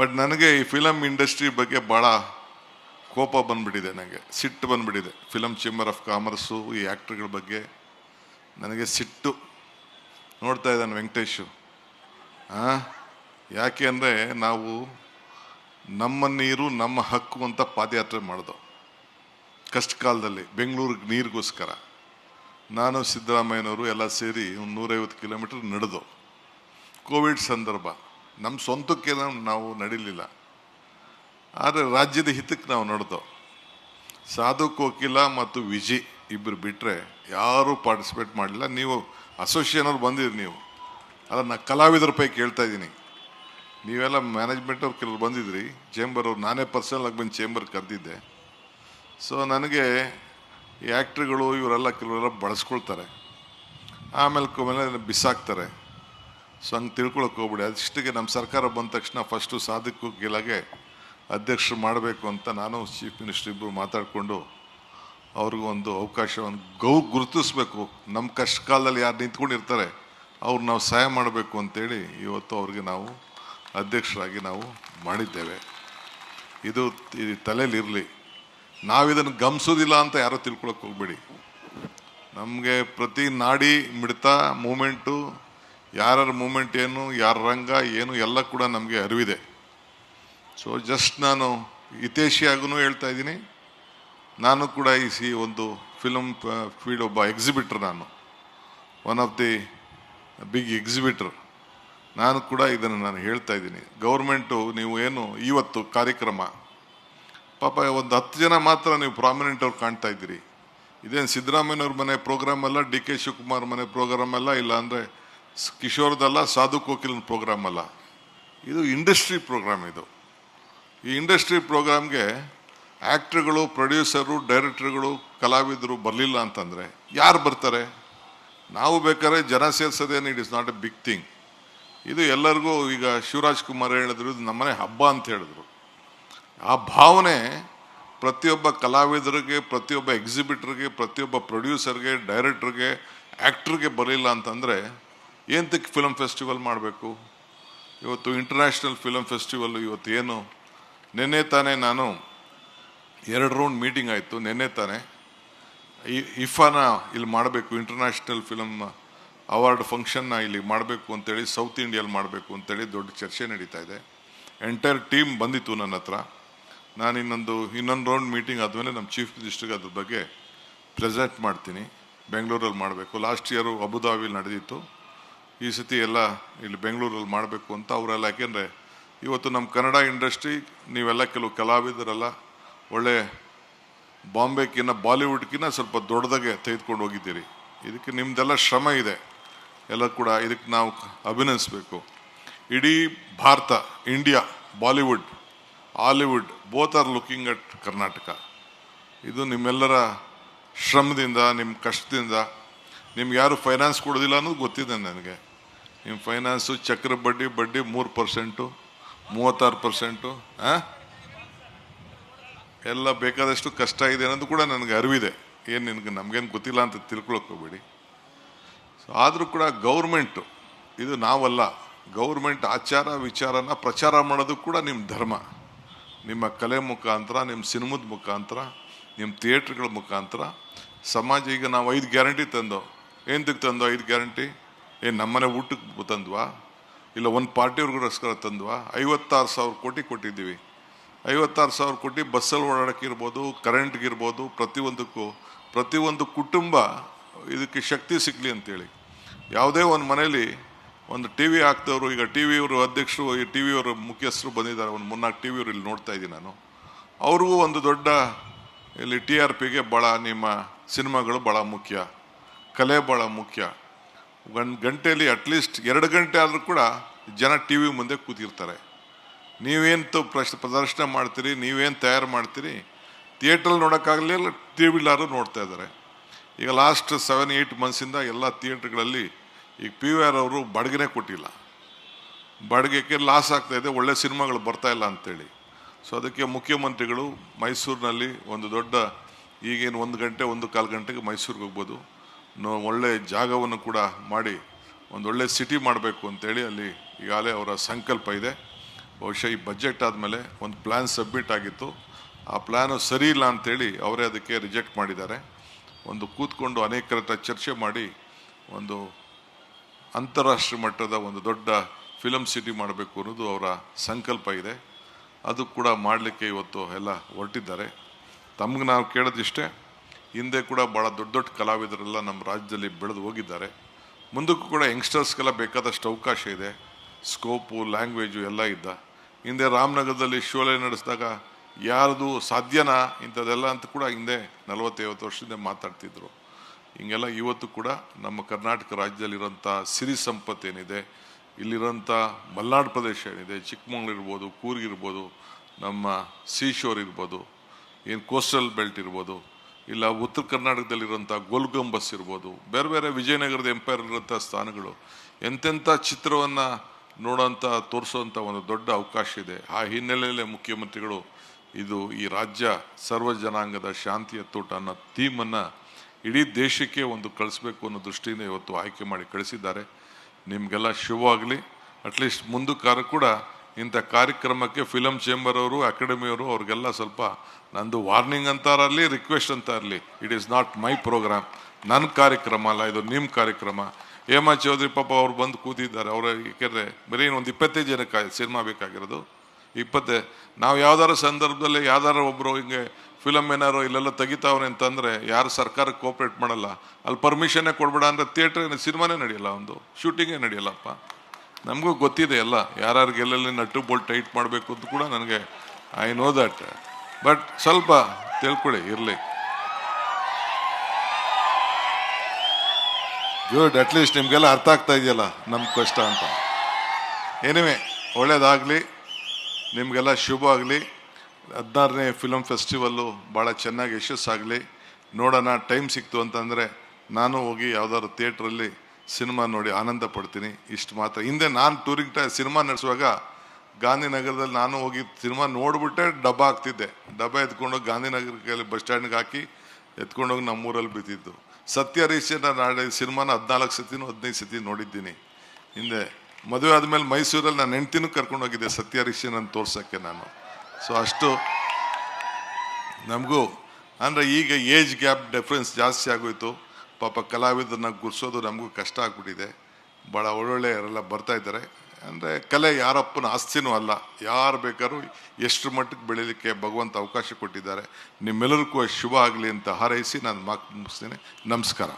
But ನನಗೆ ಈ film industry ಬಗ್ಗೆ ಭಾಳ ಕೋಪ ಬಂದ್ಬಿಟ್ಟಿದೆ ನನಗೆ ಸಿಟ್ಟು ಬಂದ್ಬಿಟ್ಟಿದೆ. ಫಿಲಮ್ ಚೇಂಬರ್ ಆಫ್ ಕಾಮರ್ಸು ಈ ಆ್ಯಕ್ಟ್ರ್ಗಳ ಬಗ್ಗೆ ನನಗೆ ಸಿಟ್ಟು. ನೋಡ್ತಾ ಇದ್ದಾನೆ ವೆಂಕಟೇಶು. ಹಾಂ ಯಾಕೆ ಅಂದರೆ ನಾವು ನಮ್ಮ ನೀರು, ನಮ್ಮ ಹಕ್ಕು ಅಂತ ಪಾದಯಾತ್ರೆ ಮಾಡ್ದೋ. ಕಷ್ಟ ಕಾಲದಲ್ಲಿ ಬೆಂಗಳೂರಿಗೆ ನೀರಿಗೋಸ್ಕರ. ನಾನು ಸಿದ್ದರಾಮಯ್ಯನವರು ಎಲ್ಲ ಸೇರಿ ಒಂದು ನೂರೈವತ್ತು ಕಿಲೋಮೀಟರ್ ನಡೆದು. ಕೋವಿಡ್ ಸಂದರ್ಭ. ನಮ್ಮ ಸ್ವಂತಕ್ಕೆ ನಾವು ನಡೀಲಿಲ್ಲ. ಆದರೆ ರಾಜ್ಯದ ಹಿತಕ್ಕೆ ನಾವು ನಡೆದೋ. ಸಾಧು ಕೋಕಿಲ ಮತ್ತು ವಿಜಿ ಇಬ್ಬರು ಬಿಟ್ಟರೆ ಯಾರೂ ಪಾರ್ಟಿಸಿಪೇಟ್ ಮಾಡಲಿಲ್ಲ. ನೀವು ಅಸೋಸಿಯೇಷನ್ ಅವ್ರು ಬಂದಿರಿ ನೀವು. ಅಲ್ಲ, ನಾ ಕಲಾವಿದರ ಪೈಕಿ ಕೇಳ್ತಾ ಇದ್ದೀನಿ. ನೀವೆಲ್ಲ ಮ್ಯಾನೇಜ್ಮೆಂಟ್ ಅವ್ರು ಕೆಲವ್ರು ಬಂದಿದ್ರಿ. ಚೇಂಬರ್ ಅವ್ರು, ನಾನೇ ಪರ್ಸನಲ್ ಆಗಿ ಬಂದು ಚೇಂಬರ್ ಕರೆದಿದ್ದೆ. ಸೊ ನನಗೆ ಈ ಆ್ಯಕ್ಟ್ರುಗಳು ಇವರೆಲ್ಲ ಕೆಲವರೆಲ್ಲ ಬಳಸ್ಕೊಳ್ತಾರೆ. ಆಮೇಲೆ ಕೊಮೇಲೆ ಬಿಸಾಕ್ತಾರೆ. ಸೊ ಹಂಗೆ ತಿಳ್ಕೊಳಕ್ಕೆ ಹೋಗ್ಬಿಡಿ. ಅದಿಷ್ಟಿಗೆ ನಮ್ಮ ಸರ್ಕಾರ ಬಂದ ತಕ್ಷಣ ಫಸ್ಟು ಸಾಧಕ ಗೆಲಗೆ ಅಧ್ಯಕ್ಷರು ಮಾಡಬೇಕು ಅಂತ ನಾನು ಚೀಫ್ ಮಿನಿಸ್ಟರ್ ಇಬ್ಬರು ಮಾತಾಡಿಕೊಂಡು ಅವ್ರಿಗೊಂದು ಅವಕಾಶವನ್ನು ಗೌ ಗುರುತಿಸ್ಬೇಕು. ನಮ್ಮ ಕಷ್ಟ ಕಾಲದಲ್ಲಿ ಯಾರು ನಿಂತ್ಕೊಂಡಿರ್ತಾರೆ, ಅವ್ರು ನಾವು ಸಹಾಯ ಮಾಡಬೇಕು ಅಂತೇಳಿ ಇವತ್ತು ಅವ್ರಿಗೆ ನಾವು ಅಧ್ಯಕ್ಷರಾಗಿ ನಾವು ಮಾಡಿದ್ದೇವೆ. ಇದು ತಲೆಯಲ್ಲಿರಲಿ ನಾವಿದನ್ನು ಗಮನಿಸೋದಿಲ್ಲ ಅಂತ ಯಾರೋ ತಿಳ್ಕೊಳಕ್ಕೆ ಹೋಗ್ಬೇಡಿ. ನಮಗೆ ಪ್ರತಿ ನಾಡಿ ಮಿಡಿತ ಮೂಮೆಂಟು ಯಾರ್ಯಾರ ಮೂಮೆಂಟ್ ಏನು, ಯಾರ ರಂಗ ಏನು, ಎಲ್ಲ ಕೂಡ ನಮಗೆ ಅರಿವಿದೆ. ಸೊ ಜಸ್ಟ್ ನಾನು ಹಿತೇಶಿಯಾಗೂ ಹೇಳ್ತಾ ಇದ್ದೀನಿ. ನಾನು ಕೂಡ ಈ ಒಂದು ಫಿಲಮ್ ಫೀಲ್ಡ್ ಒಬ್ಬ ಎಕ್ಸಿಬಿಟ್ರ್ ನಾನು. One of the big exhibitor ನಾನು ಕೂಡ ಇದನ್ನು ನಾನು ಹೇಳ್ತಾ ಇದ್ದೀನಿ. ಗೌರ್ಮೆಂಟು ನೀವು ಏನು, ಇವತ್ತು ಕಾರ್ಯಕ್ರಮ. ಪಾಪ, ಒಂದು ಹತ್ತು ಜನ ಮಾತ್ರ ನೀವು ಪ್ರಾಮಿನೆಂಟ್ ಅವ್ರು ಕಾಣ್ತಾ ಇದ್ದೀರಿ. ಇದೇನು ಸಿದ್ದರಾಮಯ್ಯವ್ರ ಮನೆ ಪ್ರೋಗ್ರಾಮ್ ಅಲ್ಲ, ಡಿ ಕೆ ಶಿವಕುಮಾರ್ ಮನೆ ಪ್ರೋಗ್ರಾಮ್ ಅಲ್ಲ, ಇಲ್ಲ ಅಂದರೆ ಕಿಶೋರ್ದಲ್ಲ ಸಾಧು ಕೋಕಿಲನ್ ಪ್ರೋಗ್ರಾಮ್ ಅಲ್ಲ. ಇದು ಇಂಡಸ್ಟ್ರಿ ಪ್ರೋಗ್ರಾಮ್ ಇದು. ಈ ಇಂಡಸ್ಟ್ರಿ ಪ್ರೋಗ್ರಾಮ್ಗೆ ಆ್ಯಕ್ಟ್ರುಗಳು ಪ್ರೊಡ್ಯೂಸರು, ಡೈರೆಕ್ಟ್ರುಗಳು, ಕಲಾವಿದರು ಬರಲಿಲ್ಲ ಅಂತಂದರೆ ಯಾರು ಬರ್ತಾರೆ? ನಾವು ಬೇಕಾದ್ರೆ ಜನ ಸೇರ್ಸೋದೇನು it is not a big thing. ಇದು ಎಲ್ಲರಿಗೂ ಈಗ ಶಿವರಾಜ್ ಕುಮಾರ್ ಹೇಳಿದ್ರು, ಇದು ನಮ್ಮನೆ ಹಬ್ಬ ಅಂತ ಹೇಳಿದ್ರು. ಆ ಭಾವನೆ ಪ್ರತಿಯೊಬ್ಬ ಕಲಾವಿದರಿಗೆ, ಪ್ರತಿಯೊಬ್ಬ ಎಕ್ಸಿಬಿಟ್ರಿಗೆ ಪ್ರತಿಯೊಬ್ಬ ಪ್ರೊಡ್ಯೂಸರ್ಗೆ ಡೈರೆಕ್ಟ್ರಿಗೆ ಆ್ಯಕ್ಟ್ರಿಗೆ ಬರಲಿಲ್ಲ ಅಂತಂದರೆ ಏನಕ್ಕೆ ಫಿಲಮ್ ಫೆಸ್ಟಿವಲ್ ಮಾಡಬೇಕು? ಇವತ್ತು ಇಂಟರ್ನ್ಯಾಷನಲ್ ಫಿಲಮ್ ಫೆಸ್ಟಿವಲ್ ಇವತ್ತು ಏನು ನಿನ್ನೆ ತಾನೇ ನಾನು ಎರಡು ರೌಂಡ್ ಮೀಟಿಂಗ್ ಆಯಿತು, ನಿನ್ನೆ ತಾನೇ. ಈ ಇಫಾನ ಇಲ್ಲಿ ಮಾಡಬೇಕು ಇಂಟರ್ನ್ಯಾಷನಲ್ ಫಿಲಮ್ ಅವಾರ್ಡ್ ಫಂಕ್ಷನ್ನ ಇಲ್ಲಿ ಮಾಡಬೇಕು ಅಂತೇಳಿ ಸೌತ್ ಇಂಡಿಯಲ್ಲಿ ಮಾಡಬೇಕು ಅಂತೇಳಿ ದೊಡ್ಡ ಚರ್ಚೆ ನಡೀತಾ ಇದೆ. ಎಂಟೈರ್ ಟೀಮ್ ಬಂದಿತ್ತು ನನ್ನ ಹತ್ರ. ನಾನು ಇನ್ನೊಂದು ಇನ್ನೊಂದು ರೌಂಡ್ ಮೀಟಿಂಗ್ ಆದಮೇಲೆ ನಮ್ಮ ಚೀಫ್ ಮಿನಿಸ್ಟರ್ಗೆ ಅದ್ರ ಬಗ್ಗೆ ಪ್ರೆಸೆಂಟ್ ಮಾಡ್ತೀನಿ. ಬೆಂಗಳೂರಲ್ಲಿ ಮಾಡಬೇಕು. ಲಾಸ್ಟ್ ಇಯರು ಅಬುದಾಬಿಲಿ ನಡೆದಿತ್ತು. ಈ ಸತಿ ಎಲ್ಲ ಇಲ್ಲಿ ಬೆಂಗಳೂರಲ್ಲಿ ಮಾಡಬೇಕು ಅಂತ ಅವರೆಲ್ಲ, ಯಾಕೆಂದರೆ ಇವತ್ತು ನಮ್ಮ ಕನ್ನಡ ಇಂಡಸ್ಟ್ರಿ, ನೀವೆಲ್ಲ ಕೆಲವು ಕಲಾವಿದರೆಲ್ಲ ಒಳ್ಳೆ ಬಾಂಬೆಕಿನ್ನ ಬಾಲಿವುಡ್ಕಿನ್ನ ಸ್ವಲ್ಪ ದೊಡ್ಡದಾಗೆ ತೆಗೆದುಕೊಂಡು ಹೋಗಿದ್ದೀರಿ. ಇದಕ್ಕೆ ನಿಮ್ಮದೆಲ್ಲ ಶ್ರಮ ಇದೆ. ಎಲ್ಲ ಕೂಡ ಇದಕ್ಕೆ ನಾವು ಅಭಿನಂದಿಸಬೇಕು. ಇಡೀ Bharat, India, Bollywood, Hollywood both are looking at Karnataka. ಇದು ನಿಮ್ಮೆಲ್ಲರ ಶ್ರಮದಿಂದ ನಿಮ್ಮ ಕಷ್ಟದಿಂದ, ನಿಮ್ಗೆ ಯಾರು ಫೈನಾನ್ಸ್ ಕೊಡೋದಿಲ್ಲ ಅನ್ನೋದು ಗೊತ್ತಿದೆ ನನಗೆ. ನಿಮ್ಮ ಫೈನಾನ್ಸು ಚಕ್ರ ಬಡ್ಡಿ ಬಡ್ಡಿ ಮೂರು ಪರ್ಸೆಂಟು ಮೂವತ್ತಾರು ಪರ್ಸೆಂಟು ಹಾಂ ಎಲ್ಲ ಬೇಕಾದಷ್ಟು ಕಷ್ಟ ಇದೆ ಅನ್ನೋದು ಕೂಡ ನನಗೆ ಅರಿವಿದೆ. ಏನು ನಿನಗೆ ನಮಗೇನು ಗೊತ್ತಿಲ್ಲ ಅಂತ ತಿಳ್ಕೊಳಕ್ಕೆ ಸೊ ಆದರೂ ಕೂಡ ಗೌರ್ಮೆಂಟು ಇದು ನಾವಲ್ಲ. ಗೌರ್ಮೆಂಟ್ ಆಚಾರ ವಿಚಾರನ ಪ್ರಚಾರ ಮಾಡೋದು ಕೂಡ ನಿಮ್ಮ ಧರ್ಮ. ನಿಮ್ಮ ಕಲೆ ಮುಖಾಂತರ ನಿಮ್ಮ ಸಿನಿಮದ ಮುಖಾಂತರ ನಿಮ್ಮ ಥಿಯೇಟ್ರ್ಗಳ ಮುಖಾಂತರ. ಸಮಾಜ ಈಗ ನಾವು ಐದು ಗ್ಯಾರಂಟಿ ತಂದೋ. ಏನಕ್ಕೆ ತಂದೋ ಐದು ಗ್ಯಾರಂಟಿ ಏನು ನಮ್ಮನೆ ಊಟಕ್ಕೆ ತಂದ್ವಾ? ಇಲ್ಲ, ಒಂದು ಪಾರ್ಟಿಯವ್ರಿಗೋಸ್ಕರ ತಂದ್ವಾ? ಐವತ್ತಾರು ಸಾವಿರ ಕೋಟಿ ಕೊಟ್ಟಿದ್ದೀವಿ. ಐವತ್ತಾರು ಸಾವಿರ ಕೋಟಿ ಬಸ್ಸಲ್ಲಿ ಓಡಾಡೋಕ್ಕಿರ್ಬೋದು, ಕರೆಂಟ್ಗಿರ್ಬೋದು, ಪ್ರತಿಯೊಂದಕ್ಕೂ, ಪ್ರತಿಯೊಂದು ಕುಟುಂಬ ಇದಕ್ಕೆ ಶಕ್ತಿ ಸಿಗಲಿ ಅಂತೇಳಿ. ಯಾವುದೇ ಒಂದು ಮನೇಲಿ ಒಂದು ಟಿ ವಿ ಹಾಕ್ತವ್ರು ಈಗ ಟಿ ವಿಯವರು ಅಧ್ಯಕ್ಷರು, ಈ ಟಿ ವಿಯವರು ಮುಖ್ಯಸ್ಥರು ಬಂದಿದ್ದಾರೆ, ಒಂದು ಮೂರ್ನಾಲ್ಕು ಟಿ ವಿಯವರು ಇಲ್ಲಿ ನೋಡ್ತಾ ಇದ್ದೀನಿ ನಾನು. ಅವ್ರಿಗೂ ಒಂದು ದೊಡ್ಡ ಇಲ್ಲಿ ಟಿ ಆರ್ ಪಿಗೆ ಭಾಳ ನಿಮ್ಮ ಸಿನಿಮಾಗಳು ಭಾಳ ಮುಖ್ಯ, ಕಲೆ ಭಾಳ ಮುಖ್ಯ. ಗಂ ಗಂಟೆಯಲ್ಲಿ ಅಟ್ಲೀಸ್ಟ್ ಎರಡು ಗಂಟೆ ಆದರೂ ಕೂಡ ಜನ ಟಿ ವಿ ಮುಂದೆ ಕೂತಿರ್ತಾರೆ. ನೀವೇನು ಪ್ರಶ್, ಪ್ರದರ್ಶನ ಮಾಡ್ತೀರಿ, ನೀವೇನು ತಯಾರು ಮಾಡ್ತೀರಿ ಥಿಯೇಟ್ರಲ್ಲಿ ನೋಡೋಕ್ಕಾಗಲಿಲ್ಲ ಟಿ ವಿಲಾರು ನೋಡ್ತಾ ಇದ್ದಾರೆ. ಈಗ ಲಾಸ್ಟ್ ಸೆವೆನ್ ಏಯ್ಟ್ ಮಂತ್ಸಿಂದ ಎಲ್ಲ ಥಿಯೇಟ್ರ್ಗಳಲ್ಲಿ ಈಗ ಪಿ ವಿ ಆರ್ ಅವರು ಬಾಡಿಗೆನೇ ಕೊಟ್ಟಿಲ್ಲ. ಬಾಡಿಗೆಗೆ ಲಾಸ್ ಆಗ್ತಾ ಇದೆ, ಒಳ್ಳೆ ಸಿನಿಮಾಗಳು ಬರ್ತಾ ಇಲ್ಲ ಅಂತೇಳಿ. ಸೊ ಅದಕ್ಕೆ ಮುಖ್ಯಮಂತ್ರಿಗಳು ಮೈಸೂರಿನಲ್ಲಿ ಒಂದು ದೊಡ್ಡ ಈಗೇನು ಒಂದು ಗಂಟೆ, ಒಂದು ಕಾಲು ಗಂಟೆಗೆ ಮೈಸೂರಿಗೆ ಹೋಗ್ಬೋದು. ಒಳ್ಳೆ ಜಾಗವನ್ನು ಕೂಡ ಮಾಡಿ ಒಂದು ಒಳ್ಳೆ ಸಿಟಿ ಮಾಡಬೇಕು ಅಂತೇಳಿ ಅಲ್ಲಿ ಈಗಾಗಲೇ ಅವರ ಸಂಕಲ್ಪ ಇದೆ. ಬಹುಶಃ ಈ ಬಜೆಟ್ ಆದಮೇಲೆ ಒಂದು ಪ್ಲ್ಯಾನ್ ಸಬ್ಮಿಟ್ ಆಗಿತ್ತು. ಆ ಪ್ಲ್ಯಾನು ಸರಿ ಇಲ್ಲ ಅಂತೇಳಿ ಅವರೇ ಅದಕ್ಕೆ ರಿಜೆಕ್ಟ್ ಮಾಡಿದ್ದಾರೆ. ಒಂದು ಕೂತ್ಕೊಂಡು ಅನೇಕರ ಚರ್ಚೆ ಮಾಡಿ ಒಂದು ಅಂತಾರಾಷ್ಟ್ರೀಯ ಮಟ್ಟದ ಒಂದು ದೊಡ್ಡ ಫಿಲಮ್ ಸಿಟಿ ಮಾಡಬೇಕು ಅನ್ನೋದು ಅವರ ಸಂಕಲ್ಪ ಇದೆ. ಅದು ಕೂಡ ಮಾಡಲಿಕ್ಕೆ ಇವತ್ತು ಎಲ್ಲ ಹೊರಟಿದ್ದಾರೆ. ತಮ್ಗೆ ನಾವು ಕೇಳೋದಿಷ್ಟೇ ಹಿಂದೆ ಕೂಡ ಭಾಳ ದೊಡ್ಡ ದೊಡ್ಡ ಕಲಾವಿದರೆಲ್ಲ ನಮ್ಮ ರಾಜ್ಯದಲ್ಲಿ ಬೆಳೆದು ಹೋಗಿದ್ದಾರೆ. ಮುಂದಕ್ಕೂ ಕೂಡ ಯಂಗ್ಸ್ಟರ್ಸ್ಗೆಲ್ಲ ಬೇಕಾದಷ್ಟು ಅವಕಾಶ ಇದೆ. ಸ್ಕೋಪು ಲ್ಯಾಂಗ್ವೇಜು ಎಲ್ಲ ಇದ್ದ. ಹಿಂದೆ ರಾಮನಗರದಲ್ಲಿ ಶೋಲೆ ನಡೆಸಿದಾಗ ಯಾರದು ಸಾಧ್ಯನಾ ಇಂಥದ್ದೆಲ್ಲ ಅಂತ ಕೂಡ ಹಿಂದೆ ನಲವತ್ತೈವತ್ತು ವರ್ಷದಿಂದ ಮಾತಾಡ್ತಿದ್ರು. ಹಿಂಗೆಲ್ಲ ಇವತ್ತು ಕೂಡ ನಮ್ಮ ಕರ್ನಾಟಕ ರಾಜ್ಯದಲ್ಲಿರೋಂಥ ಸಿರಿ ಸಂಪತ್ತು ಏನಿದೆ ಇಲ್ಲಿರೋಂಥ ಮಲ್ನಾಡು ಪ್ರದೇಶ ಏನಿದೆ, ಚಿಕ್ಕಮಂಗ್ಳೂರು ಇರ್ಬೋದು ಕೂರ್ಗಿರ್ಬೋದು ನಮ್ಮ ಸೀಶೋರ್ ಇರ್ಬೋದು, ಏನು ಕೋಸ್ಟಲ್ ಬೆಲ್ಟ್ ಇರ್ಬೋದು ಇಲ್ಲ, ಉತ್ತರ ಕರ್ನಾಟಕದಲ್ಲಿರುವಂಥ ಗೋಲ್ಗಂಬಸ್ ಇರ್ಬೋದು, ಬೇರೆ ಬೇರೆ ವಿಜಯನಗರದ ಎಂಪೈರ್ ಇರುವಂಥ ಸ್ಥಾನಗಳು, ಎಂತೆಂಥ ಚಿತ್ರವನ್ನು ನೋಡೋಂಥ ತೋರಿಸುವಂಥ ಒಂದು ದೊಡ್ಡ ಅವಕಾಶ ಇದೆ. ಆ ಹಿನ್ನೆಲೆಯಲ್ಲೇ ಮುಖ್ಯಮಂತ್ರಿಗಳು ಇದು ಈ ರಾಜ್ಯ ಸರ್ವ ಜನಾಂಗದ ಶಾಂತಿಯ ತೋಟ ಅನ್ನೋ ಥೀಮನ್ನು ಇಡೀ ದೇಶಕ್ಕೆ ಒಂದು ಕಳಿಸ್ಬೇಕು ಅನ್ನೋ ದೃಷ್ಟಿಯಿಂದ ಇವತ್ತು ಆಯ್ಕೆ ಮಾಡಿ ಕಳಿಸಿದ್ದಾರೆ. ನಿಮಗೆಲ್ಲ ಶುಭವಾಗಲಿ. ಅಟ್ಲೀಸ್ಟ್ ಮುಂದಕ್ಕಾರ ಕೂಡ ಇಂಥ ಕಾರ್ಯಕ್ರಮಕ್ಕೆ ಫಿಲಮ್ ಚೇಂಬರ್ ಅವರು ಅಕಾಡೆಮಿಯವರು ಅವ್ರಿಗೆಲ್ಲ ಸ್ವಲ್ಪ ನಂದು ವಾರ್ನಿಂಗ್ ಅಂತಾರಲ್ಲಿ ರಿಕ್ವೆಸ್ಟ್ ಅಂತ ಇರಲಿ. It is not my programme ನನ್ನ ಕಾರ್ಯಕ್ರಮ ಅಲ್ಲ, ಇದು ನಿಮ್ಮ ಕಾರ್ಯಕ್ರಮ. ಹೇಮಾ ಚೌಧರಿ ಪಾಪ ಅವ್ರು ಬಂದು ಕೂತಿದ್ದಾರೆ. ಅವರ ಏಕೆಂದರೆ ಬರೀ ಒಂದು ಇಪ್ಪತ್ತೈದು ಜನಕ್ಕೆ ಸಿನಿಮಾ ಬೇಕಾಗಿರೋದು. ಇಪ್ಪತ್ತೇ, ನಾವು ಯಾವ್ದಾರ ಸಂದರ್ಭದಲ್ಲಿ ಯಾವ್ದಾರ ಒಬ್ಬರು ಹಿಂಗೆ ಫಿಲಮ್ ಏನಾರು ಇಲ್ಲೆಲ್ಲ ತೆಗಿತಾವ್ರೆ ಅಂತಂದರೆ ಯಾರು ಸರ್ಕಾರಕ್ಕೆ ಕೋಪ್ರೇಟ್ ಮಾಡಲ್ಲ. ಅಲ್ಲಿ ಪರ್ಮಿಷನ್ನೇ ಕೊಡ್ಬೇಡ ಅಂದರೆ ಥಿಯೇಟ್ರ್ ಸಿನಿಮಾನೇ ನಡೆಯಲ್ಲ ಒಂದು. ಶೂಟಿಂಗೇ ನಡೆಯಲ್ಲಪ್ಪ. ನಮಗೂ ಗೊತ್ತಿದೆ ಎಲ್ಲ. ಯಾರ್ಯಾರಿಗೆ ಎಲ್ಲೆಲ್ಲಿ ನಟ್ಟು ಬೋಲ್ಟ್ ಟೈಟ್ ಮಾಡಬೇಕು ಅಂತ ಕೂಡ ನನಗೆ ಐ ನೋ ದಟ್ ಬಟ್ ಸ್ವಲ್ಪ ತಿಳ್ಕೊಳ್ಳಿ, ಇರಲಿ. ಗುಡ್ ಅಟ್ಲೀಸ್ಟ್ ನಿಮಗೆಲ್ಲ ಅರ್ಥ ಆಗ್ತಾ ಇದೆಯಲ್ಲ ನಮ್ಮ ಕಷ್ಟ ಅಂತ. ಏನಿವೆ ಒಳ್ಳೇದಾಗಲಿ, ನಿಮಗೆಲ್ಲ ಶುಭ ಆಗಲಿ. ಹದಿನಾರನೇ ಫಿಲಮ್ ಫೆಸ್ಟಿವಲ್ಲು ಭಾಳ ಚೆನ್ನಾಗಿ ಯಶಸ್ಸಾಗಲಿ. ನೋಡೋಣ ಟೈಮ್ ಸಿಕ್ತು ಅಂತಂದರೆ ನಾನು ಹೋಗಿ ಯಾವುದಾದ್ರು ಥಿಯೇಟ್ರಲ್ಲಿ ಸಿನಿಮಾ ನೋಡಿ ಆನಂದ ಪಡ್ತೀನಿ. ಇಷ್ಟು ಮಾತ್ರ. ಹಿಂದೆ ನಾನು ಟೂರಿಂಗ್ ಸಿನಿಮಾ ನಡೆಸುವಾಗ ಗಾಂಧಿನಗರದಲ್ಲಿ ನಾನು ಹೋಗಿ ಸಿನಿಮಾ ನೋಡಿಬಿಟ್ಟೆ, ಡಬ್ಬ ಹಾಕ್ತಿದ್ದೆ. ಡಬ್ಬ ಎತ್ಕೊಂಡೋಗಿ ಗಾಂಧಿನಗರಕ್ಕೆ ಬಸ್ ಸ್ಟ್ಯಾಂಡ್ಗೆ ಹಾಕಿ ಎತ್ಕೊಂಡೋಗಿ ನಮ್ಮೂರಲ್ಲಿ ಬಿದ್ದಿದ್ದು. ಸತ್ಯ ಹರೀಶನ ನಾಳೆ ಸಿನಿಮಾನ ಹದಿನಾಲ್ಕು ಸತಿನೂ ಹದಿನೈದು ಸತಿ ನೋಡಿದ್ದೀನಿ. ಹಿಂದೆ ಮದುವೆ ಆದಮೇಲೆ ಮೈಸೂರಲ್ಲಿ ನಾನು ಹೆಂಡ್ತಿನೂ ಕರ್ಕೊಂಡೋಗಿದ್ದೆ ಸತ್ಯ ಹರೀಶನ ತೋರ್ಸೋಕ್ಕೆ ನಾನು. ಸೊ ಅಷ್ಟು ನಮಗೂ. ಅಂದರೆ ಈಗ ಏಜ್ ಗ್ಯಾಪ್ ಡಿಫ್ರೆನ್ಸ್ ಜಾಸ್ತಿ ಆಗೋಯ್ತು. ಪಾಪ ಕಲಾವಿದರನ್ನ ಗುರ್ಸೋದು ನಮಗೂ ಕಷ್ಟ ಆಗ್ಬಿಟ್ಟಿದೆ. ಭಾಳ ಒಳ್ಳೊಳ್ಳೆ ಬರ್ತಾ ಇದ್ದಾರೆ. ಅಂದರೆ ಕಲೆ ಯಾರಪ್ಪನ ಆಸ್ತಿನೂ ಅಲ್ಲ. ಯಾರು ಬೇಕಾದ್ರೂ ಎಷ್ಟು ಮಟ್ಟಕ್ಕೆ ಬೆಳೀಲಿಕ್ಕೆ ಭಗವಂತ ಅವಕಾಶ ಕೊಟ್ಟಿದ್ದಾರೆ. ನಿಮ್ಮೆಲ್ಲರಿಗೂ ಶುಭ ಆಗಲಿ ಅಂತ ಹಾರೈಸಿ ನಾನು ಮಾತು ಮುಗಿಸ್ತೇನೆ. ನಮಸ್ಕಾರ.